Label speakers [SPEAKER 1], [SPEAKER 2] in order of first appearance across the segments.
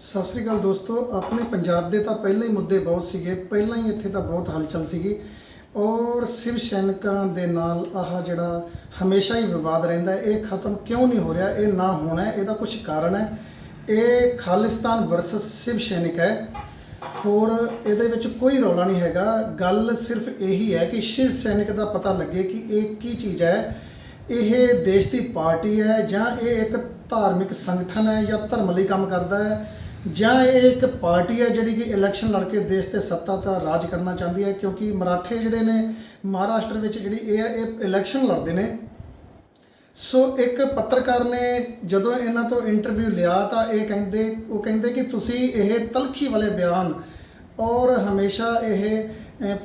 [SPEAKER 1] ਸਤਿ ਸ੍ਰੀ ਅਕਾਲ ਦੋਸਤੋ, ਆਪਣੇ ਪੰਜਾਬ ਦੇ ਤਾਂ ਪਹਿਲਾਂ ਹੀ ਮੁੱਦੇ ਬਹੁਤ ਸੀਗੇ, ਪਹਿਲਾਂ ਹੀ ਇੱਥੇ ਤਾਂ ਬਹੁਤ ਹਲਚਲ ਸੀਗੀ। ਔਰ ਸ਼ਿਵ ਸੈਨਿਕਾਂ ਦੇ ਨਾਲ ਆਹ ਜਿਹੜਾ ਹਮੇਸ਼ਾ ਹੀ ਵਿਵਾਦ ਰਹਿੰਦਾ ਇਹ ਖਤਮ ਕਿਉਂ ਨਹੀਂ ਹੋ ਰਿਹਾ, ਇਹ ਨਾ ਹੋਣਾ ਇਹਦਾ ਕੁਝ ਕਾਰਨ ਹੈ। ਇਹ ਖਾਲਿਸਤਾਨ ਵਰਸਸ ਸ਼ਿਵ ਸੈਨਿਕ ਹੈ। ਹੋਰ ਇਹਦੇ ਵਿੱਚ ਕੋਈ ਰੌਲਾ ਨਹੀਂ ਹੈਗਾ। ਗੱਲ ਸਿਰਫ ਇਹੀ ਹੈ ਕਿ ਸ਼ਿਵ ਸੈਨਿਕ ਦਾ ਪਤਾ ਲੱਗੇ ਕਿ ਇਹ ਕੀ ਚੀਜ਼ ਹੈ। ਇਹ ਦੇਸ਼ ਦੀ ਪਾਰਟੀ ਹੈ ਜਾਂ ਇਹ ਇੱਕ ਧਾਰਮਿਕ ਸੰਗਠਨ ਹੈ ਜਾਂ ਧਰਮ ਲਈ ਕੰਮ ਕਰਦਾ ਹੈ। ਜਾਂ ਇਹ ਇੱਕ ਪਾਰਟੀ ਹੈ ਜਿਹੜੀ ਕਿ ਇਲੈਕਸ਼ਨ ਲੜ ਕੇ ਦੇਸ਼ ਤੇ ਸੱਤਾ ਦਾ ਰਾਜ ਕਰਨਾ ਚਾਹੁੰਦੀ ਹੈ? ਕਿਉਂਕਿ ਮਰਾਠੇ ਜਿਹੜੇ ਨੇ, ਮਹਾਰਾਸ਼ਟਰ ਵਿੱਚ ਜਿਹੜੀ ਇਹ ਹੈ, ਇਹ ਇਲੈਕਸ਼ਨ ਲੜਦੇ ਨੇ। ਸੋ ਇੱਕ ਪੱਤਰਕਾਰ ਨੇ ਜਦੋਂ ਇਹਨਾਂ ਤੋਂ ਇੰਟਰਵਿਊ ਲਿਆ ਤਾਂ ਇਹ ਕਹਿੰਦੇ, ਉਹ ਕਹਿੰਦੇ ਕਿ ਤੁਸੀਂ ਇਹ ਤਲਖੀ ਵਾਲੇ ਬਿਆਨ ਔਰ ਹਮੇਸ਼ਾ ਇਹ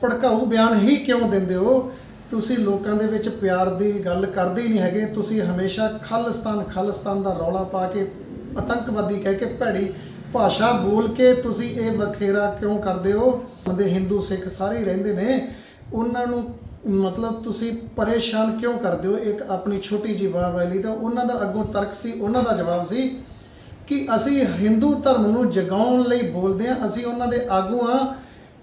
[SPEAKER 1] ਭੜਕਾਊ ਬਿਆਨ ਹੀ ਕਿਉਂ ਦਿੰਦੇ ਹੋ? ਤੁਸੀਂ ਲੋਕਾਂ ਦੇ ਵਿੱਚ ਪਿਆਰ ਦੀ ਗੱਲ ਕਰਦੇ ਹੀ ਨਹੀਂ ਹੈਗੇ। ਤੁਸੀਂ ਹਮੇਸ਼ਾ ਖਾਲਿਸਤਾਨ ਖਾਲਿਸਤਾਨ ਦਾ ਰੌਲਾ ਪਾ ਕੇ, ਆਤੰਕਵਾਦੀ ਕਹਿ ਕੇ ਭੈੜੀ ਭਾਸ਼ਾ ਬੋਲ ਕੇ ਤੁਸੀਂ ਇਹ ਵਖੇਰਾ ਕਿਉਂ ਕਰਦੇ ਹੋ? ਦੇ ਹਿੰਦੂ ਸਿੱਖ ਸਾਰੇ ਰਹਿੰਦੇ ਨੇ। ਉਹਨਾਂ ਨੂੰ ਮਤਲਬ ਤੁਸੀਂ ਪਰੇਸ਼ਾਨ ਕਿਉਂ ਕਰਦੇ ਹੋ? ਇੱਕ ਆਪਣੀ ਛੋਟੀ ਜਿਹੀ ਵਾਲੀ ਤਾਂ ਉਹਨਾਂ ਦਾ ਅੱਗੋਂ ਤਰਕ ਸੀ, ਉਹਨਾਂ ਦਾ ਜਵਾਬ ਸੀ ਕਿ ਅਸੀਂ ਹਿੰਦੂ ਧਰਮ ਨੂੰ ਜਗਾਉਣ ਲਈ ਬੋਲਦੇ ਹਾਂ, ਅਸੀਂ ਉਹਨਾਂ ਦੇ ਆਗੂ ਹਾਂ।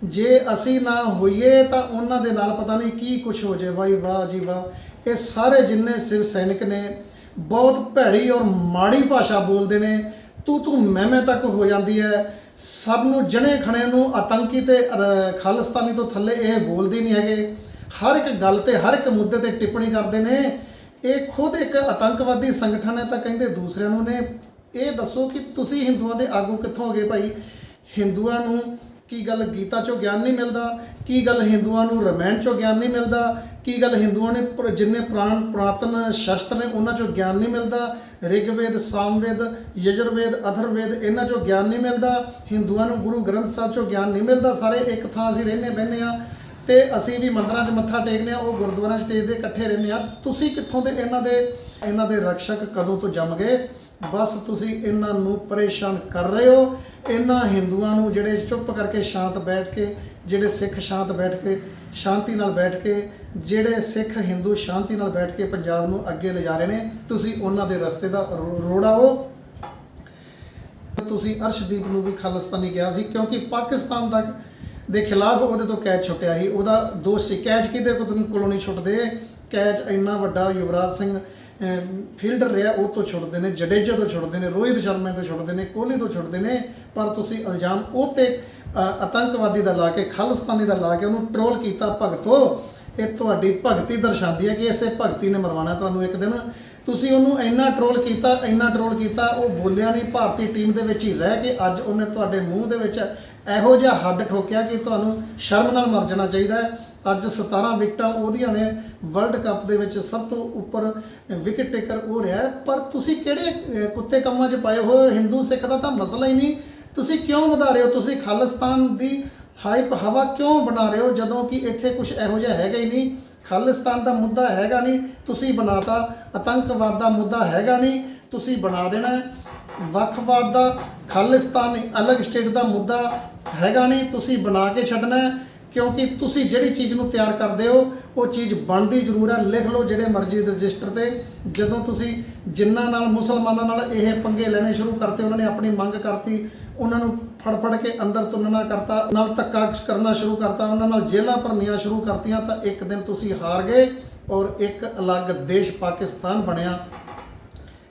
[SPEAKER 1] ਜੇ ਅਸੀਂ ਨਾ ਹੋਈਏ ਤਾਂ ਉਹਨਾਂ ਦੇ ਨਾਲ ਪਤਾ ਨਹੀਂ ਕੀ ਕੁਝ ਹੋ ਜਾਏ। ਬਾਈ ਵਾਹ ਜੀ ਵਾਹ। ਇਹ ਸਾਰੇ ਜਿੰਨੇ ਸਿਵ ਸੈਨਿਕ ਨੇ, ਬਹੁਤ ਭੈੜੀ ਔਰ ਮਾੜੀ ਭਾਸ਼ਾ ਬੋਲਦੇ ਨੇ। ਤੂੰ ਤੂੰ ਮੈਂ ਮੈਂ ਤੱਕ ਹੋ ਜਾਂਦੀ ਹੈ। ਸਭ ਨੂੰ ਜਣੇ ਖਣੇ ਨੂੰ ਆਤੰਕੀ ਤੇ ਅਹ, ਖਾਲਿਸਤਾਨੀ ਤੋਂ ਥੱਲੇ ਇਹ ਬੋਲਦੇ ਨਹੀਂ ਹੈਗੇ। ਹਰ ਇੱਕ ਗੱਲ ਤੇ ਹਰ ਇੱਕ ਮੁੱਦੇ ਤੇ ਟਿੱਪਣੀ ਕਰਦੇ ਨੇ। ਇਹ ਖੁਦ ਇੱਕ ਆਤੰਕਵਾਦੀ ਸੰਗਠਨ ਹੈ ਤਾਂ ਕਹਿੰਦੇ ਦੂਸਰਿਆਂ ਨੂੰ ਨੇ ਇਹ ਦੱਸੋ ਕਿ ਤੁਸੀਂ ਹਿੰਦੂਆਂ ਦੇ ਆਗੂ ਕਿੱਥੋਂ ਹੋ ਗਏ ਭਾਈ? ਹਿੰਦੂਆਂ ਨੂੰ ਕੀ ਗੱਲ ਗੀਤਾ ਚੋਂ ਗਿਆਨ ਨਹੀਂ ਮਿਲਦਾ? ਕੀ ਗੱਲ ਹਿੰਦੂਆਂ ਨੂੰ ਰਮਾਇਣ ਚੋਂ ਗਿਆਨ ਨਹੀਂ ਮਿਲਦਾ? ਕੀ ਗੱਲ ਹਿੰਦੂਆਂ ਨੇ ਪੁਰ- ਜਿੰਨੇ ਪੁਰਾਣ, ਪੁਰਾਤਨ ਸ਼ਸਤਰ ਨੇ, ਉਹਨਾਂ ਚੋਂ ਗਿਆਨ ਨਹੀਂ ਮਿਲਦਾ? ਰਿਗਵੇਦ, ਸਾਮਵੇਦ, ਯਜੁਰਵੇਦ, ਅਥਰਵੇਦ, ਇਹਨਾਂ ਚੋਂ ਗਿਆਨ ਨਹੀਂ ਮਿਲਦਾ? ਹਿੰਦੂਆਂ ਨੂੰ ਗੁਰੂ ਗ੍ਰੰਥ ਸਾਹਿਬ ਚੋਂ ਗਿਆਨ ਨਹੀਂ ਮਿਲਦਾ? ਸਾਰੇ ਇੱਕ ਥਾਂ ਅਸੀਂ ਰਹਿੰਦੇ ਬਹਿੰਦੇ ਆ ਤੇ ਅਸੀਂ ਵੀ ਮੰਦਰਾਂ 'ਚ ਮੱਥਾ ਟੇਕਦੇ ਆ ਉਹ ਗੁਰਦੁਆਰਿਆਂ 'ਚ ਟੇਕਦੇ ਇਕੱਠੇ ਰਹਿੰਦੇ ਆ ਤੁਸੀਂ ਕਿੱਥੋਂ ਦੇ ਇਹਨਾਂ ਦੇ ਇਹਨਾਂ ਦੇ ਰਕਸ਼ਕ ਕਦੋਂ ਤੋਂ ਜੰਮ ਗਏ? ਬਸ ਤੁਸੀਂ ਇਹਨਾਂ ਨੂੰ ਪਰੇਸ਼ਾਨ ਕਰ ਰਹੇ ਹੋ। ਇਹਨਾਂ ਹਿੰਦੂਆਂ ਨੂੰ ਜਿਹੜੇ ਚੁੱਪ ਕਰਕੇ ਸ਼ਾਂਤ ਬੈਠ ਕੇ, ਜਿਹੜੇ ਸਿੱਖ ਸ਼ਾਂਤ ਬੈਠ ਕੇ, ਸ਼ਾਂਤੀ ਨਾਲ ਬੈਠ ਕੇ, ਜਿਹੜੇ ਸਿੱਖ ਹਿੰਦੂ ਸ਼ਾਂਤੀ ਨਾਲ ਬੈਠ ਕੇ ਪੰਜਾਬ ਨੂੰ ਅੱਗੇ ਲਿਜਾ ਰਹੇ ਨੇ, ਤੁਸੀਂ ਉਹਨਾਂ ਦੇ ਰਸਤੇ ਦਾ ਰੋ- ਰੋੜਾਓ ਤੁਸੀਂ ਅਰਸ਼ਦੀਪ ਨੂੰ ਵੀ ਖਾਲਿਸਤਾਨੀ ਕਿਹਾ ਸੀ, ਕਿਉਂਕਿ ਪਾਕਿਸਤਾਨ ਦਾ ਦੇ ਖਿਲਾਫ ਉਹਦੇ ਤੋਂ ਕੈਚ ਛੁੱਟਿਆ ਸੀ। ਉਹਦਾ ਦੋਸ਼ ਸੀ ਕੈਚ ਕਿਹਦੇ ਕੋਲ? ਕੋਲੋਂ ਨਹੀਂ ਛੁੱਟਦੇ। ਕੈਚ ਇੰਨਾ ਵੱਡਾ ਯੁਵਰਾਜ ਸਿੰਘ ਫੀਲਡਰ ਰਿਹਾ, ਉਹ ਤੋਂ ਛੁੱਟਦੇ ਨੇ, ਜਡੇਜਾ ਤੋਂ ਛੁੱਟਦੇ ਨੇ, ਰੋਹਿਤ ਸ਼ਰਮਾ ਤੋਂ ਛੁੱਟਦੇ ਨੇ, ਕੋਹਲੀ ਤੋਂ ਛੁੱਟਦੇ ਨੇ, ਪਰ ਤੁਸੀਂ ਇਲਜ਼ਾਮ ਉਹ ਤੇ ਆਤੰਕਵਾਦੀ ਦਾ ਲਾ ਕੇ, ਖਾਲਿਸਤਾਨੀ ਦਾ ਲਾ ਕੇ ਉਹਨੂੰ ਟਰੋਲ ਕੀਤਾ ਭਗਤੋ। ਇਹ ਤੁਹਾਡੀ ਭਗਤੀ ਦਰਸਾਉਂਦੀ ਹੈ ਕਿ ਇਸੇ ਭਗਤੀ ਨੇ ਮਰਵਾਣਾ ਤੁਹਾਨੂੰ ਇੱਕ ਦਿਨ। ਤੁਸੀਂ ਉਹਨੂੰ ਇੰਨਾ ਟਰੋਲ ਕੀਤਾ, ਇੰਨਾ ਟਰੋਲ ਕੀਤਾ, ਉਹ ਬੋਲਿਆ ਨਹੀਂ, ਭਾਰਤੀ ਟੀਮ ਦੇ ਵਿੱਚ ਹੀ ਰਹਿ ਕੇ ਅੱਜ ਉਹਨੇ ਤੁਹਾਡੇ ਮੂੰਹ ਦੇ ਵਿੱਚ ਇਹੋ ਜਿਹਾ ਹੱਡ ਠੋਕਿਆ ਕਿ ਤੁਹਾਨੂੰ ਸ਼ਰਮ ਨਾਲ ਮਰ ਜਾਣਾ ਚਾਹੀਦਾ ਹੈ। ਅੱਜ 17 ਵਿਕਟਾਂ ਉਹਦੀਆਂ ਨੇ ਵਰਲਡ ਕੱਪ ਦੇ ਵਿੱਚ ਸਭ ਤੋਂ ਉੱਪਰ ਵਿਕਟ ਟੇਕਰ ਉਹ ਰਿਹਾ ਪਰ ਤੁਸੀਂ ਕਿਹੜੇ ਕੁੱਤੇ ਕੰਮਾਂ 'ਚ ਪਾਏ ਹੋ? ਹਿੰਦੂ ਸਿੱਖ ਦਾ ਤਾਂ ਮਸਲਾ ਹੀ ਨਹੀਂ। ਤੁਸੀਂ ਕਿਉਂ ਵਧਾ ਰਹੇ ਹੋ? ਤੁਸੀਂ ਖਾਲਿਸਤਾਨ ਦੀ ਹਾਈਪ ਹਵਾ ਕਿਉਂ ਬਣਾ ਰਹੇ ਹੋ ਜਦੋਂ ਕਿ ਇੱਥੇ ਕੁਝ ਇਹੋ ਜਿਹਾ ਹੈਗਾ ਹੀ ਨਹੀਂ? ਖਾਲਿਸਤਾਨ ਦਾ ਮੁੱਦਾ ਹੈਗਾ ਨਹੀਂ, ਤੁਸੀਂ ਬਣਾਤਾ, ਆਤੰਕਵਾਦ ਦਾ ਮੁੱਦਾ ਹੈਗਾ ਨਹੀਂ, ਤੁਸੀਂ ਬਣਾ ਦੇਣਾ ਵੱਖਵਾਦ ਦਾ, ਖਾਲਿਸਤਾਨ ਅਲੱਗ ਸਟੇਟ ਦਾ ਮੁੱਦਾ ਹੈਗਾ ਨਹੀਂ, ਤੁਸੀਂ ਬਣਾ ਕੇ ਛੱਡਣਾ ਕਿਉਂਕਿ ਤੁਸੀਂ ਜਿਹੜੀ ਚੀਜ਼ ਨੂੰ ਤਿਆਰ ਕਰਦੇ ਹੋ, ਉਹ ਚੀਜ਼ ਬਣਦੀ ਜ਼ਰੂਰ ਹੈ, ਲਿਖ ਲਓ ਜਿਹੜੇ ਮਰਜ਼ੀ ਰਜਿਸਟਰ ਤੇ। ਜਦੋਂ ਤੁਸੀਂ ਜਿਨ੍ਹਾਂ ਨਾਲ ਮੁਸਲਮਾਨਾਂ ਨਾਲ ਇਹ ਪੰਗੇ ਲੈਣੇ ਸ਼ੁਰੂ ਕਰਤੇ, ਉਹਨਾਂ ਨੇ ਆਪਣੀ ਮੰਗ ਕਰਤੀ ਉਹਨਾਂ ਨੂੰ ਫੜ ਫੜ ਕੇ ਅੰਦਰ ਤੁੰਨਣਾ ਕਰਤਾ, ਨਾਲ ਧੱਕਾ ਕਰਨਾ ਸ਼ੁਰੂ ਕਰਤਾ, ਉਹਨਾਂ ਨਾਲ ਜੇਲ੍ਹਾਂ ਭਰਨੀਆਂ ਸ਼ੁਰੂ ਕਰਤੀਆਂ ਤਾਂ ਇੱਕ ਦਿਨ ਤੁਸੀਂ ਹਾਰ ਗਏ ਔਰ ਇੱਕ ਅਲੱਗ ਦੇਸ਼ ਪਾਕਿਸਤਾਨ ਬਣਿਆ।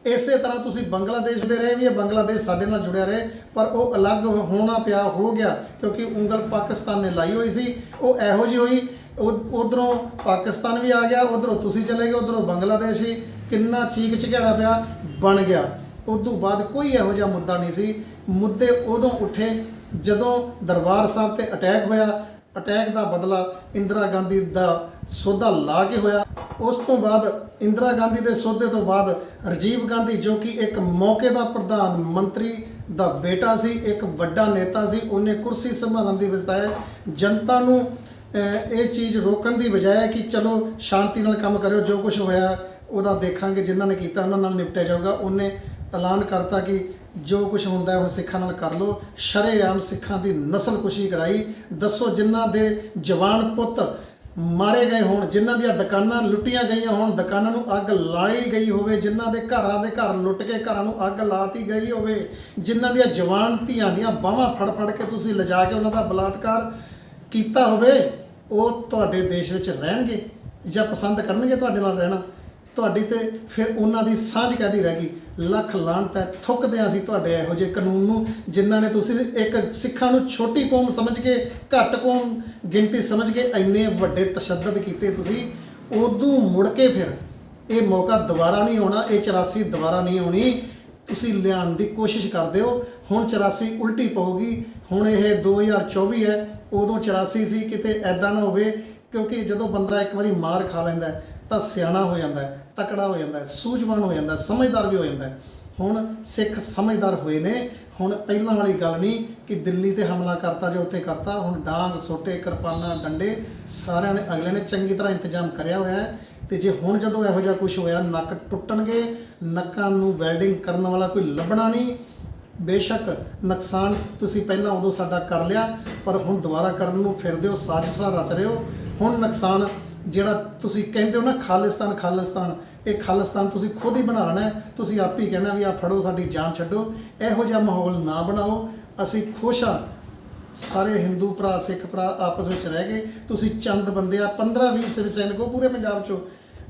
[SPEAKER 1] ਇਸੇ ਤਰ੍ਹਾਂ ਤੁਸੀਂ ਬੰਗਲਾਦੇਸ਼ ਦੇ ਰਹੇ ਵੀ ਇਹ ਬੰਗਲਾਦੇਸ਼ ਸਾਡੇ ਨਾਲ ਜੁੜਿਆ ਰਹੇ, ਪਰ ਉਹ ਅਲੱਗ ਹੋਣਾ ਪਿਆ, ਹੋ ਗਿਆ, ਕਿਉਂਕਿ ਉਂਗਲ ਪਾਕਿਸਤਾਨ ਨੇ ਲਾਈ ਹੋਈ ਸੀ, ਉਹ ਇਹੋ ਜਿਹੀ ਹੋਈ ਉਧਰੋਂ ਪਾਕਿਸਤਾਨ ਵੀ ਆ ਗਿਆ, ਉਧਰੋਂ ਤੁਸੀਂ ਚਲੇ ਗਏ, ਉਧਰੋਂ ਬੰਗਲਾਦੇਸ਼ ਹੀ ਕਿੰਨਾ ਚੀਕ ਚਿਹਾੜਾ ਪਿਆ, ਬਣ ਗਿਆ। ਉਸ ਤੋਂ ਬਾਅਦ ਕੋਈ ਇਹੋ ਜਿਹਾ ਮੁੱਦਾ ਨਹੀਂ ਸੀ ਮੁੱਦੇ ਉਦੋਂ ਉੱਠੇ ਜਦੋਂ ਦਰਬਾਰ ਸਾਹਿਬ ਤੇ ਅਟੈਕ ਹੋਇਆ। ਅਟੈਕ ਦਾ ਬਦਲਾ ਇੰਦਰਾ ਗਾਂਧੀ ਦਾ ਸੌਦਾ ਲਾ ਕੇ ਹੋਇਆ। ਉਸ ਤੋਂ ਬਾਅਦ ਇੰਦਰਾ ਗਾਂਧੀ ਦੇ ਸੌਦੇ ਤੋਂ ਬਾਅਦ ਰਾਜੀਵ ਗਾਂਧੀ ਜੋ ਕਿ ਇੱਕ ਮੌਕੇ ਦਾ ਪ੍ਰਧਾਨ ਮੰਤਰੀ ਦਾ ਬੇਟਾ ਸੀ, ਇੱਕ ਵੱਡਾ ਨੇਤਾ ਸੀ, ਉਹਨੇ ਕੁਰਸੀ ਸੰਭਾਲਣ ਦੀ ਬਜਾਏ ਜਨਤਾ ਨੂੰ ਇਹ ਚੀਜ਼ ਰੋਕਣ ਦੀ ਬਜਾਏ ਕਿ ਚਲੋ ਸ਼ਾਂਤੀ ਨਾਲ ਕੰਮ ਕਰਿਓ, ਜੋ ਕੁਝ ਹੋਇਆ ਉਹਦਾ ਦੇਖਾਂਗੇ, ਜਿਨ੍ਹਾਂ ਨੇ ਕੀਤਾ ਉਹਨਾਂ ਨਾਲ ਨਿਪਟਿਆ ਜਾਊਗਾ। ਉਹਨੇ ਐਲਾਨ ਕਰਤਾ ਕਿ ਜੋ ਕੁਝ ਹੁੰਦਾ ਹੁਣ ਸਿੱਖਾਂ ਨਾਲ ਕਰ ਲਓ। ਸ਼ਰੇਆਮ ਸਿੱਖਾਂ ਦੀ ਨਸਲਕੁਸ਼ੀ ਕਰਾਈ। ਦੱਸੋ ਜਿਨ੍ਹਾਂ ਦੇ ਜਵਾਨ ਪੁੱਤ ਮਾਰੇ ਗਏ ਹੋਣ, ਜਿਨ੍ਹਾਂ ਦੀਆਂ ਦੁਕਾਨਾਂ ਲੁੱਟੀਆਂ ਗਈਆਂ ਹੋਣ, ਦੁਕਾਨਾਂ ਨੂੰ ਅੱਗ ਲਾਈ ਗਈ ਹੋਵੇ, ਜਿਨ੍ਹਾਂ ਦੇ ਘਰਾਂ ਦੇ ਘਰ ਲੁੱਟ ਕੇ ਘਰਾਂ ਨੂੰ ਅੱਗ ਲਾਤੀ ਗਈ ਹੋਵੇ, ਜਿਨ੍ਹਾਂ ਦੀਆਂ ਜਵਾਨ ਧੀਆਂ ਦੀਆਂ ਬਾਹਾਂ ਫੜ ਫੜ ਕੇ ਤੁਸੀਂ ਲਿਜਾ ਕੇ ਉਹਨਾਂ ਦਾ ਬਲਾਤਕਾਰ ਕੀਤਾ ਹੋਵੇ, ਉਹ ਤੁਹਾਡੇ ਦੇਸ਼ ਵਿੱਚ ਰਹਿਣਗੇ ਜਾਂ ਪਸੰਦ ਕਰਨਗੇ ਤੁਹਾਡੇ ਨਾਲ ਰਹਿਣਾ। ਤੁਹਾਡੀ ਤੇ ਫਿਰ ਉਹਨਾਂ ਦੀ ਸਾਂਝ ਕਾਹਦੀ ਰਹਿ ਗਈ? ਲੱਖ ਲਾਹਨਤ ਹੈ, ਥੁੱਕਦੇ ਹਾਂ ਅਸੀਂ ਤੁਹਾਡੇ ਇਹੋ ਜਿਹੇ ਕਾਨੂੰਨ ਨੂੰ, ਜਿਨ੍ਹਾਂ ਨੇ ਤੁਸੀਂ ਇੱਕ ਸਿੱਖਾਂ ਨੂੰ ਛੋਟੀ ਕੌਮ ਸਮਝ ਕੇ, ਘੱਟ ਕੌਮ ਗਿਣਤੀ ਸਮਝ ਕੇ ਇੰਨੇ ਵੱਡੇ ਤਸ਼ੱਦਦ ਕੀਤੇ ਤੁਸੀਂ, ਉਦੋਂ ਮੁੜ ਕੇ ਫਿਰ ਇਹ ਮੌਕਾ ਦੁਬਾਰਾ ਨਹੀਂ ਆਉਣਾ, ਇਹ 84 ਦੁਬਾਰਾ ਨਹੀਂ ਆਉਣੀ। ਤੁਸੀਂ ਲਿਆਉਣ ਦੀ ਕੋਸ਼ਿਸ਼ ਕਰਦੇ ਹੋ। ਹੁਣ 84 ਉਲਟੀ ਪਊਗੀ। ਹੁਣ ਇਹ 2024 ਹੈ। ਉਦੋਂ 84 ਸੀ, ਕਿਤੇ ਐਦਾਂ ਨਾ ਹੋਵੇ, ਕਿਉਂਕਿ ਜਦੋਂ ਬੰਦਾ ਇੱਕ ਵਾਰੀ ਮਾਰ ਖਾ ਲੈਂਦਾ ਤਾਂ ਸਿਆਣਾ ਹੋ ਜਾਂਦਾ ਹੈ, ਤਕੜਾ ਹੋ ਜਾਂਦਾ ਹੈ, ਸੂਝਵਾਨ ਹੋ ਜਾਂਦਾ ਹੈ, ਸਮਝਦਾਰ ਵੀ ਹੋ ਜਾਂਦਾ ਹੈ। ਹੁਣ ਸਿੱਖ ਸਮਝਦਾਰ ਹੋਏ ਨੇ, ਹੁਣ ਪਹਿਲਾਂ ਵਾਲੀ ਗੱਲ ਨਹੀਂ ਕਿ ਦਿੱਲੀ ਤੇ ਹਮਲਾ ਕਰਤਾ ਜਾਂ ਉੱਥੇ ਕਰਤਾ, ਹੁਣ ਡਾਂਗ, ਸੋਟੇ, ਕਿਰਪਾਨਾਂ, ਡੰਡੇ ਸਾਰਿਆਂ ਨੇ ਅਗਲੇ ਨੇ ਚੰਗੀ ਤਰ੍ਹਾਂ ਇੰਤਜ਼ਾਮ ਕਰਿਆ ਹੋਇਆ ਹੈ ਤੇ ਜੇ ਹੁਣ ਜਦੋਂ ਇਹੋ ਜਿਹਾ ਕੁਝ ਹੋਇਆ, ਨੱਕ ਟੁੱਟਣਗੇ, ਨੱਕਾਂ ਨੂੰ ਵੈਲਡਿੰਗ ਕਰਨ ਵਾਲਾ ਕੋਈ ਲੱਭਣਾ ਨਹੀਂ। ਬੇਸ਼ੱਕ ਨੁਕਸਾਨ ਤੁਸੀਂ ਪਹਿਲਾਂ ਉਦੋਂ ਸਾਡਾ ਕਰ ਲਿਆ, ਪਰ ਹੁਣ ਦੁਬਾਰਾ ਕਰਨ ਨੂੰ ਫਿਰਦੇ ਹੋ, ਸਾਜ਼ਿਸ਼ਾਂ ਰਚ ਰਹੇ ਹੋ। ਹੁਣ ਨੁਕਸਾਨ ਜਿਹੜਾ ਤੁਸੀਂ ਕਹਿੰਦੇ ਹੋ ਨਾ ਖਾਲਿਸਤਾਨ ਖਾਲਿਸਤਾਨ, ਇਹ ਖਾਲਿਸਤਾਨ ਤੁਸੀਂ ਖੁਦ ਹੀ ਬਣਾ ਲੈਣਾ ਤੁਸੀਂ ਆਪ ਹੀ ਕਹਿਣਾ ਵੀ ਆ ਫੜੋ, ਸਾਡੀ ਜਾਨ ਛੱਡੋ। ਇਹੋ ਜਿਹਾ ਮਾਹੌਲ ਨਾ ਬਣਾਓ। ਅਸੀਂ ਖੁਸ਼ ਹਾਂ। ਸਾਰੇ ਹਿੰਦੂ ਭਰਾ, ਸਿੱਖ ਭਰਾ ਆਪਸ ਵਿੱਚ ਰਹਿ ਗਏ। ਤੁਸੀਂ ਚੰਦ ਬੰਦੇ ਆ 15 20 ਸਿਰ ਸੈਨਿਕੋ ਪੂਰੇ ਪੰਜਾਬ ਚੋਂ।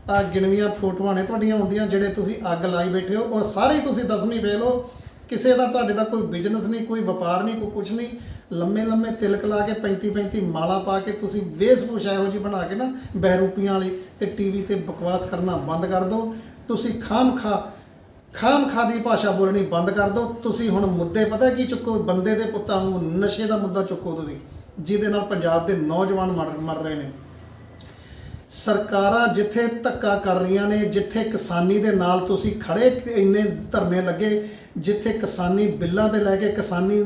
[SPEAKER 1] ਆ ਗਿਣਵੀਆਂ ਫੋਟੋਆਂ ਨੇ ਤੁਹਾਡੀਆਂ ਹੁੰਦੀਆਂ ਜਿਹੜੇ ਤੁਸੀਂ ਅੱਗ ਲਾਈ ਬੈਠੇ ਹੋ। ਔਰ ਸਾਰੇ ਤੁਸੀਂ ਦਸਵੀਂ ਵੇਖ ਲਓ ਕਿਸੇ ਦਾ ਤੁਹਾਡੇ ਦਾ ਕੋਈ ਬਿਜ਼ਨਸ ਨਹੀਂ, ਕੋਈ ਵਪਾਰ ਨਹੀਂ, ਕੋਈ ਕੁਝ ਨਹੀਂ। ਲੰਮੇ ਲੰਮੇ ਤਿਲਕ ਲਾ ਕੇ 35 35 ਮਾਲਾ ਪਾ ਕੇ ਤੁਸੀਂ ਵੇਸ਼ਭੂਸ਼ਾ ਇਹੋ ਜਿਹੀ ਬਣਾ ਕੇ ਨਾ ਬਹਿਰੂਪੀਆਂ ਵਾਲੀ ਤੇ ਟੀਵੀ ਤੇ ਬਕਵਾਸ ਕਰਨਾ ਬੰਦ ਕਰ ਦਿਓ। ਤੁਸੀਂ ਖਾਮ ਖਾ ਖਾਮ ਖਾ ਦੀ ਭਾਸ਼ਾ ਬੋਲਣੀ ਬੰਦ ਕਰ ਦਿਓ। ਤੁਸੀਂ ਹੁਣ ਮੁੱਦੇ ਪਤਾ ਕੀ ਚੁੱਕੋ? ਬੰਦੇ ਦੇ ਪੁੱਤਾਂ ਨੂੰ ਨਸ਼ੇ ਦਾ ਮੁੱਦਾ ਚੁੱਕੋ ਤੁਸੀਂ, ਜਿਹਦੇ ਨਾਲ ਪੰਜਾਬ ਦੇ ਨੌਜਵਾਨ ਮਰ ਮਰ ਰਹੇ ਨੇ। ਸਰਕਾਰਾਂ ਜਿੱਥੇ ਧੱਕਾ ਕਰ ਰਹੀਆਂ ਨੇ, ਜਿੱਥੇ ਕਿਸਾਨੀ ਦੇ ਨਾਲ ਤੁਸੀਂ ਖੜੇ ਇੰਨੇ ਧਰਨੇ ਲੱਗੇ, ਜਿੱਥੇ ਕਿਸਾਨੀ ਬਿੱਲਾਂ ਤੇ ਲੈ ਕੇ ਕਿਸਾਨੀ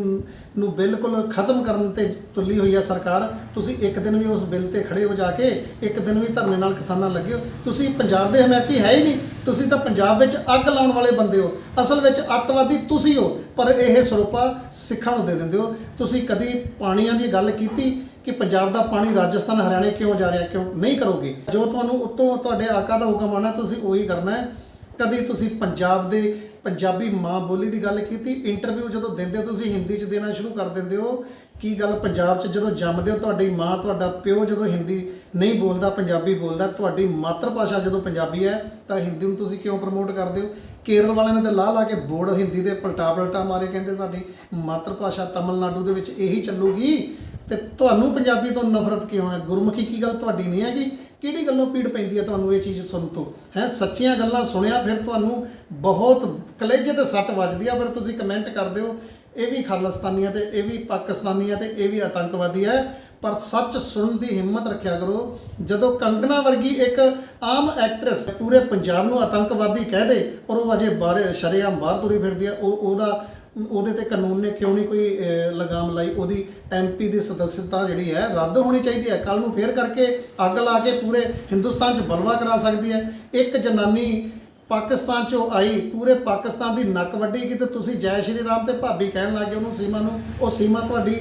[SPEAKER 1] ਨੂੰ ਬਿਲਕੁਲ ਖਤਮ ਕਰਨ ਤੇ ਤੁੱਲੀ ਹੋਈ ਹੈ ਸਰਕਾਰ, ਤੁਸੀਂ ਇੱਕ ਦਿਨ ਵੀ ਉਸ ਬਿੱਲ ਤੇ ਖੜੇ ਹੋ ਜਾ ਕੇ, ਇੱਕ ਦਿਨ ਵੀ ਧਰਨੇ ਨਾਲ ਕਿਸਾਨਾਂ ਲੱਗੇ ਹੋ। ਤੁਸੀਂ ਪੰਜਾਬ ਦੇ ਹਮਾਇਤੀ ਹੈ ਹੀ ਨਹੀਂ, ਤੁਸੀਂ ਤਾਂ ਪੰਜਾਬ ਵਿੱਚ ਅੱਗ ਲਾਉਣ ਵਾਲੇ ਬੰਦੇ ਹੋ। ਅਸਲ ਵਿੱਚ ਅੱਤਵਾਦੀ ਤੁਸੀਂ ਹੋ, ਪਰ ਇਹ ਸਰੂਪਾ ਸਿੱਖਾਂ ਨੂੰ ਦੇ ਦਿੰਦੇ ਹੋ। ਤੁਸੀਂ ਕਦੀ ਪਾਣੀਆਂ ਦੀ ਗੱਲ ਕੀਤੀ ਕਿ ਪੰਜਾਬ ਦਾ ਪਾਣੀ ਰਾਜਸਥਾਨ, ਹਰਿਆਣੇ ਕਿਉਂ ਜਾ ਰਿਹਾ, ਕਿਉਂ ਨਹੀਂ ਕਰੋਗੇ? ਜੋ ਤੁਹਾਨੂੰ ਉੱਤੋਂ ਤੁਹਾਡੇ ਆਕਾ ਦਾ ਹੁਕਮ ਆਣਾ ਤੁਸੀਂ ਉਹੀ ਕਰਨਾ ਹੈ। ਕਦੀ ਤੁਸੀਂ ਪੰਜਾਬ ਦੇ ਪੰਜਾਬੀ ਮਾਂ ਬੋਲੀ ਦੀ ਗੱਲ ਕੀਤੀ? ਇੰਟਰਵਿਊ ਜਦੋਂ ਦਿੰਦੇ ਹੋ, ਤੁਸੀਂ ਹਿੰਦੀ 'ਚ ਦੇਣਾ ਸ਼ੁਰੂ ਕਰ ਦਿੰਦੇ ਹੋ। ਕੀ ਗੱਲ ਪੰਜਾਬ 'ਚ ਜਦੋਂ ਜੰਮਦੇ ਹੋ, ਤੁਹਾਡੀ ਮਾਂ, ਤੁਹਾਡਾ ਪਿਓ ਜਦੋਂ ਹਿੰਦੀ ਨਹੀਂ ਬੋਲਦਾ, ਪੰਜਾਬੀ ਬੋਲਦਾ, ਤੁਹਾਡੀ ਮਾਤਰ ਭਾਸ਼ਾ ਜਦੋਂ ਪੰਜਾਬੀ ਹੈ, ਤਾਂ ਹਿੰਦੀ ਨੂੰ ਤੁਸੀਂ ਕਿਉਂ ਪ੍ਰਮੋਟ ਕਰਦੇ ਹੋ? ਕੇਰਲ ਵਾਲਿਆਂ ਨੇ ਤਾਂ ਲਾ ਲਾ ਕੇ ਬੋਰਡ ਹਿੰਦੀ ਦੇ ਪਲਟਾ ਪਲਟਾ ਮਾਰੇ ਕਹਿੰਦੇ ਸਾਡੀ ਮਾਤਰ ਭਾਸ਼ਾ ਤਮਿਲਨਾਡੂ ਦੇ ਵਿੱਚ ਇਹੀ ਚੱਲੂਗੀ। ਤੇ ਤੁਹਾਨੂੰ ਪੰਜਾਬੀ ਤੋਂ ਨਫ਼ਰਤ ਕਿਉਂ ਹੈ? ਗੁਰਮੁਖੀ ਕੀ ਗੱਲ ਤੁਹਾਡੀ ਨਹੀਂ ਹੈਗੀ? ਕਿਹੜੀ ਗੱਲੋਂ ਪੀੜ ਪੈਂਦੀ ਹੈ ਤੁਹਾਨੂੰ ਇਹ ਚੀਜ਼ ਸੁਣ ਤੋਂ? ਹੈ, ਸੱਚੀਆਂ ਗੱਲਾਂ ਸੁਣਿਆ ਫਿਰ ਤੁਹਾਨੂੰ ਬਹੁਤ ਕਲੇਜੇ ਤੇ ਸੱਟ ਵੱਜਦੀ ਆ ਪਰ ਤੁਸੀਂ ਕਮੈਂਟ ਕਰਦੇ ਹੋ, ਇਹ ਵੀ ਖਾਲਿਸਤਾਨੀ ਹੈ ਤੇ ਇਹ ਵੀ ਪਾਕਿਸਤਾਨੀ ਹੈ ਤੇ ਇਹ ਵੀ ਆਤੰਕਵਾਦੀ ਹੈ ਪਰ ਸੱਚ ਸੁਣਨ ਦੀ ਹਿੰਮਤ ਰੱਖਿਆ ਕਰੋ, ਜਦੋਂ ਕੰਗਨਾ ਵਰਗੀ ਇੱਕ ਆਮ ਐਕਟਰੈਸ ਪੂਰੇ ਪੰਜਾਬ ਨੂੰ ਆਤੰਕਵਾਦੀ ਕਹਿ ਦੇ ਔਰ ਉਹ ਅਜੇ ਬਾਹਰ, ਸ਼ਰੇਆਮ ਬਾਹਰ ਤੁਰੀ ਫਿਰਦੀ ਹੈ ਉਹ ਉਹਦਾ ਉਹਦੇ ਤੇ ਕਾਨੂੰਨ ਨੇ ਕਿਉਂ ਨਹੀਂ ਕੋਈ ਲਗਾਮ ਲਾਈ? ਉਹਦੀ ਐਮਪੀ ਦੀ ਸਦੱਸਤਾ ਜਿਹੜੀ ਹੈ, ਰੱਦ ਹੋਣੀ ਚਾਹੀਦੀ ਹੈ। ਕੱਲ ਨੂੰ ਫੇਰ ਕਰਕੇ ਅੱਗ ਲਾ ਕੇ ਪੂਰੇ ਹਿੰਦੁਸਤਾਨ 'ਚ ਬਲਵਾ ਕਰਾ ਸਕਦੀ ਹੈ। ਇੱਕ ਜਨਾਨੀ ਪਾਕਿਸਤਾਨ 'ਚੋਂ ਆਈ, ਪੂਰੇ ਪਾਕਿਸਤਾਨ ਦੀ ਨੱਕ ਵੱਡੀ ਕਿ ਤੇ ਤੁਸੀਂ ਜੈ ਸ਼੍ਰੀ ਰਾਮ ਤੇ ਭਾਬੀ ਕਹਿਣ ਲੱਗੇ ਉਹਨੂੰ ਸੀਮਾ ਨੂੰ। ਉਹ ਸੀਮਾ ਤੁਹਾਡੀ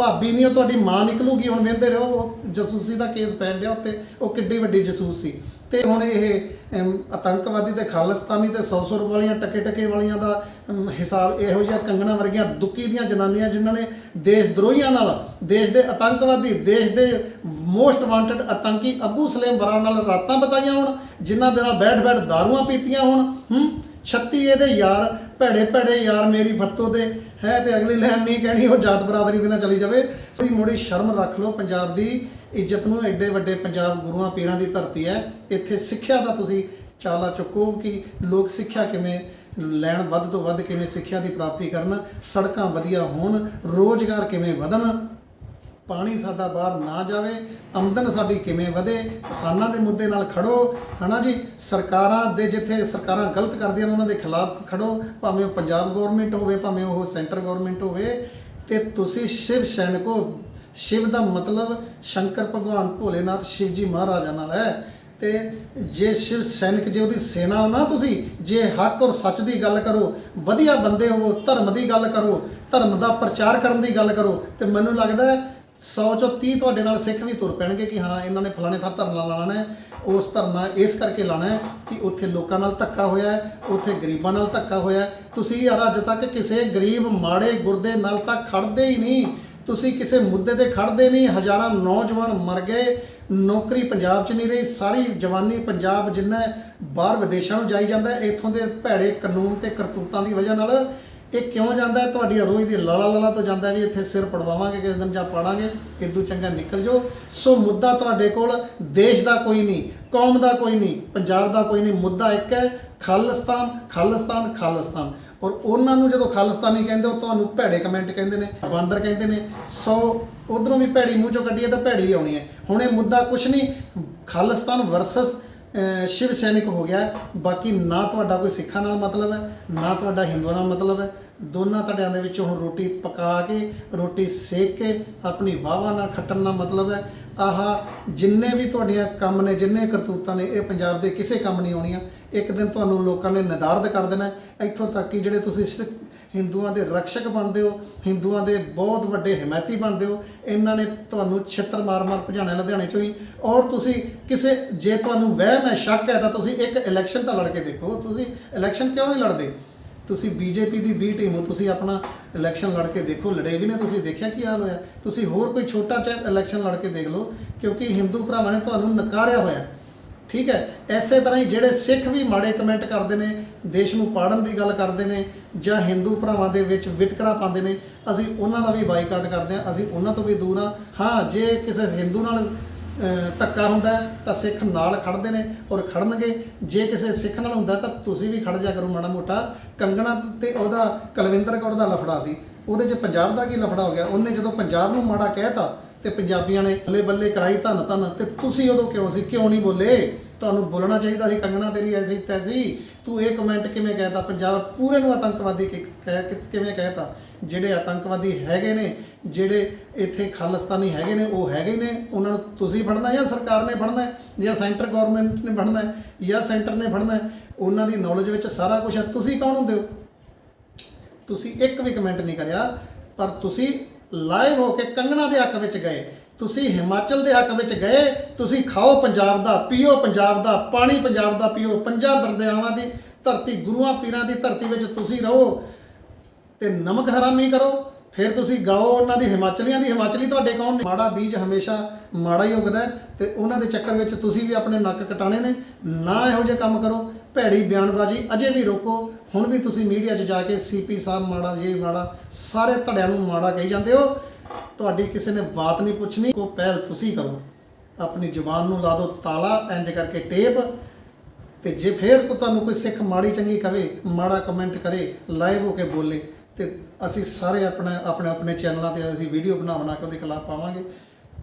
[SPEAKER 1] ਭਾਬੀ ਨਹੀਂ ਉਹ ਤੁਹਾਡੀ ਮਾਂ ਨਿਕਲੂਗੀ ਹੁਣ ਵੇਂਦੇ ਰਹੋ ਉਹ ਜਸੂਸੀ ਦਾ ਕੇਸ ਪੈਣ ਡਿਆ ਉੱਤੇ ਉਹ ਕਿੱਡੀ ਵੱਡੀ ਜਸੂਸ। ਸੀ ਤੇ ਹੁਣ ਇਹ ਅਮ, ਆਤੰਕਵਾਦੀ ਤੇ ਖਾਲਿਸਤਾਨੀ ਤੇ 100 100 ਰੁਪਏ ਵਾਲੀਆਂ ਟਕੇ ਟਕੇ ਵਾਲੀਆਂ ਦਾ ਅਮ, ਹਿਸਾਬ ਇਹੋ ਜਿਹਾ ਕੰਗਣਾ ਵਰਗੀਆਂ ਦੁੱਕੀ ਦੀਆਂ ਜਨਾਨੀਆਂ ਜਿਨ੍ਹਾਂ ਨੇ ਦੇਸ਼ ਦਰੋਹੀਆਂ ਨਾਲ ਦੇਸ਼ ਦੇ ਆਤੰਕਵਾਦੀ ਦੇਸ਼ ਦੇ ਮੋਸਟ ਵਾਂਟਡ ਆਤੰਕੀ ਅਬੂ ਸਲੇਮ ਬਰਾ ਨਾਲ ਰਾਤਾਂ ਬਿਤਾਈਆਂ ਹੋਣ ਜਿਨ੍ਹਾਂ ਦੇ ਨਾਲ ਬੈਠ ਬੈਠ ਦਾਰੂਆਂ ਪੀਤੀਆਂ ਹੋਣ ਹੂੰ? 36 ਇਹਦੇ ਯਾਰ, ਭੈੜੇ ਭੈੜੇ ਯਾਰ ਮੇਰੀ ਫੱਤੋ ਦੇ ਹੈ ਤੇ ਅਗਲੀ ਲਾਈਨ ਨਹੀਂ ਕਹਿਣੀ, ਉਹ ਜਾਤ ਬਰਾਦਰੀ ਦੇ ਨਾਲ ਚਲੀ ਜਾਵੇ। ਸੋ ਮੋੜੀ ਸ਼ਰਮ ਰੱਖ ਲਓ, ਪੰਜਾਬ ਦੀ ਇੱਜ਼ਤ ਨੂੰ ਐਡੇ ਵੱਡੇ ਪੰਜਾਬ ਗੁਰੂਆਂ ਪੀਰਾਂ ਦੀ ਧਰਤੀ ਹੈ। ਇੱਥੇ ਸਿੱਖਿਆ ਦਾ ਤੁਸੀਂ ਚਾਲਾ ਚੁੱਕੋ ਕਿ ਲੋਕ ਸਿੱਖਿਆ ਕਿਵੇਂ, ਲੈਣ ਵੱਧ ਤੋਂ ਵੱਧ ਕਿਵੇਂ ਸਿੱਖਿਆ ਦੀ ਪ੍ਰਾਪਤੀ ਕਰਨ, ਸੜਕਾਂ ਵਧੀਆ ਹੋਣ, ਰੋਜ਼ਗਾਰ ਕਿਵੇਂ ਵਧਣ। ਪਾਣੀ ਸਾਡਾ ਬਾਹਰ ਨਾ ਜਾਵੇ, ਆਮਦਨ ਸਾਡੀ ਕਿਵੇਂ ਵਧੇ, ਕਿਸਾਨਾਂ ਦੇ ਮੁੱਦੇ ਨਾਲ ਖੜੋ, ਹਨਾ ਜੀ? ਸਰਕਾਰਾਂ ਦੇ ਜਿੱਥੇ ਸਰਕਾਰਾਂ ਗਲਤ ਕਰਦੀਆਂ ਨੇ, ਉਹਨਾਂ ਦੇ ਖਿਲਾਫ ਖੜੋ, ਭਾਵੇਂ ਉਹ ਪੰਜਾਬ ਗਵਰਨਮੈਂਟ ਹੋਵੇ, ਭਾਵੇਂ ਉਹ ਸੈਂਟਰ ਗਵਰਨਮੈਂਟ ਹੋਵੇ। ਤੇ ਤੁਸੀਂ ਸ਼ਿਵ ਸੈਨਿਕੋ, ਸ਼ਿਵ ਦਾ ਮਤਲਬ ਸ਼ੰਕਰ ਭਗਵਾਨ ਭੋਲੇਨਾਥ ਸ਼ਿਵ ਜੀ ਮਹਾਰਾਜਾ ਨਾਲ ਹੈ। ਤੇ ਜੇ ਸ਼ਿਵ ਸੈਨਿਕ, ਜੇ ਉਹਦੀ ਸੈਨਾ ਹੋ ਨਾ ਤੁਸੀਂ, ਜੇ ਹੱਕ ਔਰ ਸੱਚ ਦੀ ਗੱਲ ਕਰੋ, ਵਧੀਆ ਬੰਦੇ ਹੋ, ਧਰਮ ਦੀ ਗੱਲ ਕਰੋ, ਧਰਮ ਦਾ ਪ੍ਰਚਾਰ ਕਰਨ ਦੀ ਗੱਲ ਕਰੋ, ਤੇ ਮੈਨੂੰ ਲੱਗਦਾ 100 ਚੋਂ 30 ਤੁਹਾਡੇ ਨਾਲ ਸਿੱਖ ਵੀ ਤੁਰ ਪੈਣਗੇ ਕਿ ਹਾਂ, ਇਹਨਾਂ ਨੇ ਫਲਾਣੇ ਥਾਂ ਧਰਨਾ ਲਾਣਾ ਹੈ, ਉਸ ਧਰਨਾ ਇਸ ਕਰਕੇ ਲਾਣਾ ਹੈ ਕਿ ਉੱਥੇ ਲੋਕਾਂ ਨਾਲ ਧੱਕਾ ਹੋਇਆ ਹੈ, ਉੱਥੇ ਗਰੀਬਾਂ ਨਾਲ ਧੱਕਾ ਹੋਇਆ ਹੈ। ਤੁਸੀਂ ਯਾਰ ਅੱਜ ਤੱਕ ਕਿਸੇ ਗਰੀਬ ਮਾੜੇ ਗੁਰਦੇ ਨਾਲ ਤਾਂ ਖੜਦੇ ਹੀ ਨਹੀਂ। ਤੁਸੀਂ ਕਿਸੇ ਮੁੱਦੇ ਤੇ ਖੜਦੇ ਨਹੀਂ। ਹਜ਼ਾਰਾਂ ਨੌਜਵਾਨ ਮਰ ਗਏ, ਨੌਕਰੀ ਪੰਜਾਬ 'ਚ ਨਹੀਂ ਰਹੀ, ਸਾਰੀ ਜਵਾਨੀ ਪੰਜਾਬ ਜਿੰਨਾ ਬਾਹਰ ਵਿਦੇਸ਼ਾਂ ਨੂੰ ਜਾਈ ਜਾਂਦਾ ਇੱਥੋਂ ਦੇ ਭੈੜੇ ਕਾਨੂੰਨ ਤੇ ਕਰਤੂਤਾਂ ਦੀ ਵਜ੍ਹਾ ਨਾਲ ਇਹ ਕਿਉਂ ਜਾਂਦਾ ਹੈ? ਤੁਹਾਡੀ ਰੋਜ਼ ਦੀ ਲਾਲਾ ਲਾਲਾ ਤੋਂ ਜਾਂਦਾ ਵੀ ਇੱਥੇ ਸਿਰ ਪੜਵਾਵਾਂਗੇ, ਕਿਸੇ ਦਿਨ ਜਾਂ ਪਾੜਾਂਗੇ ਇਦੋਂ ਚੰਗਾ ਨਿਕਲ ਜਾਓ। ਸੋ ਮੁੱਦਾ ਤੁਹਾਡੇ ਕੋਲ ਦੇਸ਼ ਦਾ ਕੋਈ ਨਹੀਂ, ਕੌਮ ਦਾ ਕੋਈ ਨਹੀਂ, ਪੰਜਾਬ ਦਾ ਕੋਈ ਨਹੀਂ। ਮੁੱਦਾ ਇੱਕ ਹੈ ਖਾਲਿਸਤਾਨ ਖਾਲਿਸਤਾਨ ਖਾਲਿਸਤਾਨ। ਔਰ ਉਹਨਾਂ ਨੂੰ ਜਦੋਂ ਖਾਲਿਸਤਾਨੀ ਕਹਿੰਦੇ ਉਹ ਤੁਹਾਨੂੰ ਭੈੜੇ ਕਮੈਂਟ ਕਹਿੰਦੇ ਨੇ ਬਾਂਦਰ ਕਹਿੰਦੇ ਨੇ। ਸੋ ਉਧਰੋਂ ਵੀ ਭੈੜੀ ਮੂੰਹ ਚੋਂ ਕੱਢੀਏ ਤਾਂ ਭੈੜੀ ਹੀ ਆਉਣੀ ਹੈ। ਹੁਣ ਇਹ ਮੁੱਦਾ ਕੁਛ ਨਹੀਂ। ਖਾਲਿਸਤਾਨ ਵਰਸਸ ਸ਼ਿਵ ਸੈਨਿਕ ਹੋ ਗਿਆ। ਬਾਕੀ ਨਾ ਤੁਹਾਡਾ ਕੋਈ ਸਿੱਖਾਂ ਨਾਲ ਮਤਲਬ ਹੈ, ਨਾ ਤੁਹਾਡਾ ਹਿੰਦੂਆਂ ਨਾਲ ਮਤਲਬ ਹੈ। ਦੋਨਾਂ ਧੜਿਆਂ ਦੇ ਵਿੱਚ ਹੁਣ ਰੋਟੀ ਪਕਾ ਕੇ, ਰੋਟੀ ਸੇਕ ਕੇ ਆਪਣੀ ਵਾਹਵਾ ਨਾਲ ਖੱਟਣ ਨਾਲ ਮਤਲਬ ਹੈ। ਆਹ ਜਿੰਨੇ ਵੀ ਤੁਹਾਡੀਆਂ ਕੰਮ ਨੇ, ਜਿੰਨੇ ਕਰਤੂਤਾਂ ਨੇ, ਇਹ ਪੰਜਾਬ ਦੇ ਕਿਸੇ ਕੰਮ ਨਹੀਂ ਆਉਣੀਆਂ। ਇੱਕ ਦਿਨ ਤੁਹਾਨੂੰ ਲੋਕਾਂ ਨੇ ਨਦਾਰਦ ਕਰ ਦੇਣਾ ਇੱਥੋਂ ਤੱਕ ਕਿ ਜਿਹੜੇ ਤੁਸੀਂ ਸਿੱਖ ਹਿੰਦੂਆਂ ਦੇ ਰਕਸ਼ਕ ਬਣਦੇ ਹੋ, ਹਿੰਦੂਆਂ ਦੇ ਬਹੁਤ ਵੱਡੇ ਹਮਾਇਤੀ ਬਣਦੇ ਹੋ, ਇਹਨਾਂ ਨੇ ਤੁਹਾਨੂੰ ਛਿੱਤਰ ਮਾਰ-ਮਾਰ ਭਜਾਣਾ ਲੁਧਿਆਣੇ ਚੋਂ ਹੀ। ਔਰ ਤੁਸੀਂ ਕਿਸੇ, ਜੇ ਤੁਹਾਨੂੰ ਵਹਿਮ ਹੈ, ਸ਼ੱਕ ਹੈ, ਤਾਂ ਤੁਸੀਂ ਇੱਕ ਇਲੈਕਸ਼ਨ ਤਾਂ ਲੜ ਕੇ ਦੇਖੋ। ਤੁਸੀਂ ਇਲੈਕਸ਼ਨ ਕਿਉਂ ਨਹੀਂ ਲੜਦੇ? ਤੁਸੀਂ ਬੀਜੇਪੀ ਦੀ ਬੀ ਟੀਮ ਹੋ, ਤੁਸੀਂ ਆਪਣਾ ਇਲੈਕਸ਼ਨ ਲੜ ਕੇ ਦੇਖੋ। ਲੜੇ ਵੀ ਨੇ ਤੁਸੀਂ ਦੇਖਿਆ ਕੀ ਹਾਲ ਹੋਇਆ? ਤੁਸੀਂ ਹੋਰ ਕੋਈ ਛੋਟਾ ਜਿਹਾ ਇਲੈਕਸ਼ਨ ਲੜ ਕੇ ਦੇਖ ਲਓ, ਕਿਉਂਕਿ ਹਿੰਦੂ ਭਰਾਵਾਂ ਨੇ ਤੁਹਾਨੂੰ ਨਕਾਰਿਆ ਹੋਇਆ। ਠੀਕ ਹੈ? ਐਸੇ ਤਰ੍ਹਾਂ ਹੀ ਜਿਹੜੇ ਸਿੱਖ ਵੀ ਮਾੜੇ ਕਮੈਂਟ ਕਰਦੇ ਨੇ, ਦੇਸ਼ ਨੂੰ ਪਾੜਨ ਦੀ ਗੱਲ ਕਰਦੇ ਨੇ, ਜਾਂ ਹਿੰਦੂ ਭਰਾਵਾਂ ਦੇ ਵਿੱਚ ਵਿਤਕਰਾ ਪਾਉਂਦੇ ਨੇ, ਅਸੀਂ ਉਹਨਾਂ ਦਾ ਵੀ ਬਾਈਕਾਟ ਕਰਦੇ ਹਾਂ, ਅਸੀਂ ਉਹਨਾਂ ਤੋਂ ਵੀ ਦੂਰ ਹਾਂ। ਹਾਂ, ਜੇ ਕਿਸੇ ਹਿੰਦੂ ਨਾਲ ਧੱਕਾ ਹੁੰਦਾ ਤਾਂ ਸਿੱਖ ਨਾਲ ਖੜਦੇ ਨੇ ਔਰ ਖੜਨਗੇ ਜੇ ਕਿਸੇ ਸਿੱਖ ਨਾਲ ਹੁੰਦਾ ਤਾਂ ਤੁਸੀਂ ਵੀ ਖੜ ਜਾ ਕਰੋ ਮਾੜਾ ਮੋਟਾ। ਕੰਗਣਾ ਤੇ ਉਹਦਾ ਕੁਲਵਿੰਦਰ ਕੌਰ ਦਾ ਲਫੜਾ ਸੀ। ਉਹਦੇ 'ਚ ਪੰਜਾਬ ਦਾ ਕੀ ਲਫੜਾ ਹੋ ਗਿਆ? ਉਹਨੇ ਜਦੋਂ ਪੰਜਾਬ ਨੂੰ ਮਾੜਾ ਕਹਿਤਾ ਤੇ ਪੰਜਾਬੀਆਂ ਨੇ ਬੱਲੇ ਬੱਲੇ ਕਰਾਈ ਧੰਨ ਧੰਨ। ਤੇ ਤੁਸੀਂ ਉਦੋਂ ਕਿਉਂ ਸੀ? ਕਿਉਂ ਨਹੀਂ ਬੋਲੇ? ਤੁਹਾਨੂੰ ਬੋਲਣਾ ਚਾਹੀਦਾ ਸੀ, ਕੰਗਣਾ ਤੇਰੀ ਐਸੀ ਤੈਸੀ। ਤੂੰ ਇਹ ਕਮੈਂਟ ਕਿਵੇਂ ਕਹਿਤਾ? ਪੰਜਾਬ ਪੂਰੇ ਨੂੰ ਆਤੰਕਵਾਦੀ ਕਿ- ਕਹਿ ਕਿ- ਕਿਵੇਂ ਕਹਿਤਾ? ਜਿਹੜੇ ਆਤੰਕਵਾਦੀ ਹੈਗੇ ਨੇ, ਜਿਹੜੇ ਇੱਥੇ ਖਾਲਿਸਤਾਨੀ ਹੈਗੇ ਨੇ, ਉਹ ਹੈਗੇ ਨੇ। ਉਹਨਾਂ ਨੂੰ ਤੁਸੀਂ ਫੜਨਾ ਜਾਂ ਸਰਕਾਰ ਨੇ ਫੜਨਾ ਜਾਂ ਸੈਂਟਰ ਗਵਰਨਮੈਂਟ ਨੇ ਫੜਨਾ ਜਾਂ ਸੈਂਟਰ ਨੇ ਫੜਨਾ ਉਹਨਾਂ ਦੀ ਨੌਲੇਜ ਵਿੱਚ ਸਾਰਾ ਕੁਝ ਹੈ। ਤੁਸੀਂ ਕੌਣ ਹੁੰਦੇ ਹੋ? ਤੁਸੀਂ ਇੱਕ ਵੀ ਕਮੈਂਟ ਨਹੀਂ ਕਰਿਆ, ਪਰ ਤੁਸੀਂ ਲਾਈਵ ਹੋ ਕੇ ਕੰਗਣਾ ਦੇ ਹੱਕ ਵਿੱਚ ਗਏ। ਤੁਸੀਂ ਹਿਮਾਚਲ ਦੇ ਹੱਕ ਵਿੱਚ ਗਏ, ਤੁਸੀਂ ਖਾਓ ਪੰਜਾਬ ਦਾ, ਪੀਓ ਪੰਜਾਬ ਦਾ, ਪਾਣੀ ਪੰਜਾਬ ਦਾ ਪੀਓ, ਪੰਜਾਂ ਦਰਦਿਆਵਾਂ ਦੀ ਧਰਤੀ, ਗੁਰੂਆਂ ਪੀਰਾਂ ਦੀ ਧਰਤੀ ਵਿੱਚ ਤੁਸੀਂ ਰਹੋ ਤੇ ਨਮਕ ਹਰਾਮੀ ਕਰੋ। ਫਿਰ ਤੁਸੀਂ ਗਾਓ ਉਹਨਾਂ ਦੀ ਹਿਮਾਚਲੀਆਂ ਦੀ। ਹਿਮਾਚਲੀ ਤੁਹਾਡੇ ਕੌਣ ਨੇ? ਮਾੜਾ ਬੀਜ ਹਮੇਸ਼ਾ ਮਾੜਾ ਹੀ ਉਗਦਾ ਹੈ ਤੇ ਉਹਨਾਂ ਦੇ ਚੱਕਰ ਵਿੱਚ ਤੁਸੀਂ ਵੀ ਆਪਣੇ ਨੱਕ ਕਟਾਣੇ ਨੇ। ਨਾ ਇਹੋ ਜਿਹੇ ਕੰਮ ਕਰੋ। ਭੈੜੀ ਬਿਆਨਬਾਜ਼ੀ ਅਜੇ ਵੀ ਰੋਕੋ। ਹੁਣ ਵੀ ਤੁਸੀਂ ਮੀਡੀਆ 'ਚ ਜਾ ਕੇ ਸੀਪੀ ਸਾਹਿਬ ਮਾੜਾ, ਜੇ ਮਾੜਾ, ਸਾਰੇ ਧੜਿਆਂ ਨੂੰ ਮਾੜਾ ਕਹੀ ਜਾਂਦੇ ਹੋ। ਤੁਹਾਡੀ ਕਿਸੇ ਨੇ ਬਾਤ ਨਹੀਂ ਪੁੱਛਣੀ ਕੋ ਪਹਿਲ ਤੁਸੀਂ ਕਰੋ। ਆਪਣੀ ਜ਼ੁਬਾਨ ਨੂੰ ਲਾ ਦਿਓ ਤਾਲਾ ਇੰਜ ਕਰਕੇ ਟੇਪ। ਤੇ ਜੇ ਫੇਰ ਕੋ ਤੁਹਾਨੂੰ ਕੋਈ ਸਿੱਖ ਮਾੜੀ ਚੰਗੀ ਕਵੇ, ਮਾੜਾ ਕਮੈਂਟ ਕਰੇ ਲਾਈਵ ਹੋ ਕੇ ਬੋਲੇ, ਤੇ ਅਸੀਂ ਸਾਰੇ ਆਪਣੇ ਆਪਣੇ ਆਪਣੇ ਚੈਨਲਾਂ ਤੇ ਅਸੀਂ ਵੀਡੀਓ ਬਣਾ ਬਣਾ ਕੇ ਉਹਦੇ ਖਿਲਾਫ ਪਾਵਾਂਗੇ।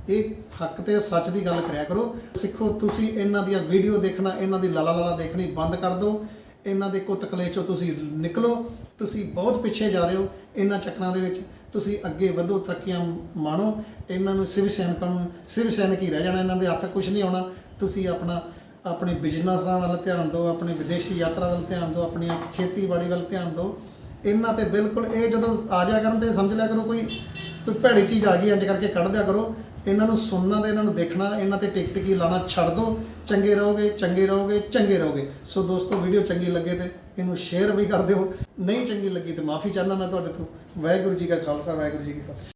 [SPEAKER 1] ਇਹ ਹੱਕ ਤੇ ਸੱਚ ਦੀ ਗੱਲ ਕਰਿਆ ਕਰੋ। ਸਿੱਖੋ, ਤੁਸੀਂ ਇਹਨਾਂ ਦੀਆਂ ਵੀਡੀਓ ਦੇਖਣਾ, ਇਹਨਾਂ ਦੀ ਲਾਲਾ ਲਾਲਾ ਦੇਖਣੀ ਬੰਦ ਕਰ ਦਿਓ। ਇਹਨਾਂ ਦੇ ਕੁੱਤਕਲੇ ਚੋਂ ਤੁਸੀਂ ਨਿਕਲੋ, ਤੁਸੀਂ ਬਹੁਤ ਪਿੱਛੇ ਜਾ ਰਹੇ ਹੋ ਇਹਨਾਂ ਚੱਕਰਾਂ ਦੇ ਵਿੱਚ। ਤੁਸੀਂ ਅੱਗੇ ਵਧੋ, ਤਰੱਕੀਆਂ ਮਾਣੋ, ਇਹਨਾਂ ਨੂੰ ਸਿਵ ਸੈਨਿਕਾਂ ਨੂੰ, ਸਿਵ ਸੈਨਿਕ ਹੀ ਰਹਿ ਜਾਣਾ, ਇਹਨਾਂ ਦੇ ਹੱਥ ਕੁਝ ਨਹੀਂ ਆਉਣਾ। ਤੁਸੀਂ ਆਪਣਾ, ਆਪਣੇ ਬਿਜ਼ਨਸਾਂ ਵੱਲ ਧਿਆਨ ਦਿਓ, ਆਪਣੇ ਵਿਦੇਸ਼ੀ ਯਾਤਰਾ ਵੱਲ ਧਿਆਨ ਦਿਓ, ਆਪਣੀ ਖੇਤੀਬਾੜੀ ਵੱਲ ਧਿਆਨ ਦਿਓ। ਇਹਨਾਂ ਤੇ ਬਿਲਕੁਲ ਇਹ ਜਦੋਂ ਆ ਜਾ ਕਰਨ ਤੇ ਸਮਝ ਲਿਆ ਕਰੋ, ਕੋਈ ਕੋਈ ਭੈੜੀ ਚੀਜ਼ ਆ ਗਈ ਅੱਜ ਕਰਕੇ ਕੱਢ ਦਿਆ ਕਰੋ। ਇਹਨਾਂ ਨੂੰ ਸੁਣਨਾ ਤੇ ਇਹਨਾਂ ਨੂੰ ਦੇਖਣਾ, ਇਹਨਾਂ ਤੇ ਟਿਕ ਟਿਕੀ ਲਾਣਾ ਛੱਡ ਦਿਓ ਚੰਗੇ ਰਹੋਗੇ ਚੰਗੇ ਰਹੋਗੇ ਚੰਗੇ ਰਹੋਗੇ। ਸੋ ਦੋਸਤੋ ਵੀਡੀਓ ਚੰਗੀ ਲੱਗੇ ਤੇ ਇਹਨੂੰ ਸ਼ੇਅਰ ਵੀ ਕਰ ਦਿਓ। ਨਹੀਂ ਚੰਗੀ ਲੱਗੀ ਤੇ ਮਾਫੀ ਚਾਹੁੰਦਾ ਮੈਂ ਤੁਹਾਡੇ ਤੋਂ। ਵਾਹਿਗੁਰੂ ਜੀ ਕਾ ਖਾਲਸਾ, ਵਾਹਿਗੁਰੂ ਜੀ ਕੀ ਫਤਿਹ।